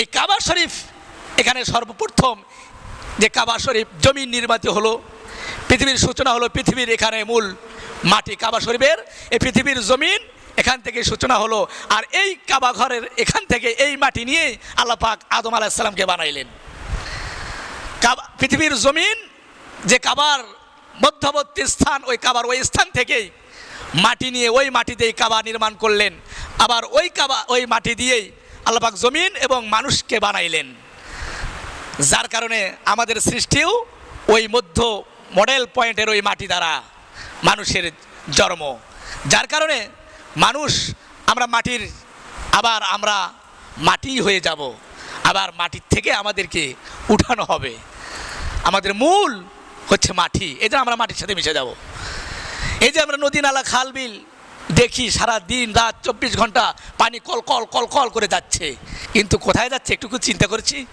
এই কাবা শরীফ এখানে সর্বপ্রথম যে কাবা শরীফ জমিন নির্মিত হলো, পৃথিবীর সূচনা হলো পৃথিবীর এখানে মূল মাটি কাবা শরীফের, এই পৃথিবীর জমিন এখান থেকে সূচনা হলো আর এই কাবা ঘরের এখান থেকে এই মাটি নিয়ে আল্লাহ পাক আদম আলাহিসাল্লামকে বানাইলেন। কাবা, পৃথিবীর জমিন যে কাবার মধ্যবর্তী স্থান, ওই কাবার ওই স্থান থেকেই মাটি নিয়ে ওই মাটিতেই কাবা নির্মাণ করলেন। আবার ওই কাবা, ওই মাটি দিয়েই আল্লাপাক জমিন এবং মানুষকে বানাইলেন। যার কারণে আমাদের সৃষ্টিও ওই মধ্য মডেল পয়েন্টের ওই মাটি দ্বারা মানুষের জন্ম। যার কারণে মানুষ আমরা মাটির, আবার আমরা মাটি হয়ে যাব। আবার মাটির থেকে আমাদেরকে উঠানো হবে। আমাদের মূল হচ্ছে মাটি। এই যে আমরা মাটির সাথে মিশে যাব। এই যে আমরা নদী, নালা, খাল, বিল দেখি সারা দিন রাত চব্বিশ ঘণ্টা পানি কল কল কল কল করে যাচ্ছে। কিন্তু কোথায় যাচ্ছে একটুকু চিন্তা করছি?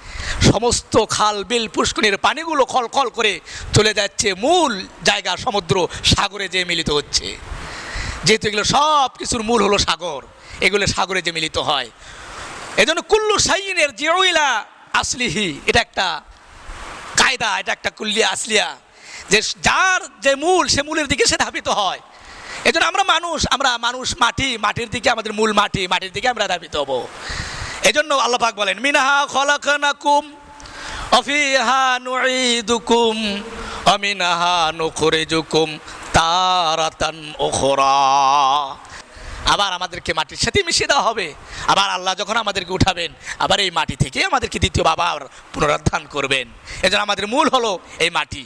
সমস্ত খাল, বিল পুষ্কনির পানিগুলো কল কল করে চলে যাচ্ছে মূল জায়গা সমুদ্র, সাগরে যে মিলিত হচ্ছে। যেহেতু এগুলো সব কিছুর মূল হলো সাগর, এগুলো সাগরে যে মিলিত হয়। এজন্য কুল্লু সাইনের জিরোইলা আসলিহি, এটা একটা কায়দা, এটা একটা কুল্লিয়া আসলিয়া, যে যার যে মূল, সে মূলের দিকে সে ধাবিত হয়। এই জন্য আমরা মানুষ আমরা মানুষ মাটি, মাটির দিকে আমাদের মূল মাটি, মাটির দিকে আমরা ধাবিত হব। এই জন্য আল্লাহফাক বলেন, মিনাহা খলাকানাকুম অফিহা নুঈদুকুম অমিনাহা নুখরিজুকুম তারাতান উখরা। আবার আমাদেরকে মাটির সাথে মিশিয়ে দেওয়া হবে। আবার আল্লাহ যখন আমাদেরকে উঠাবেন, আবার এই মাটি থেকে আমাদেরকে দ্বিতীয় আবার পুনরুত্থান করবেন। এজন্য আমাদের মূল হলো এই মাটি।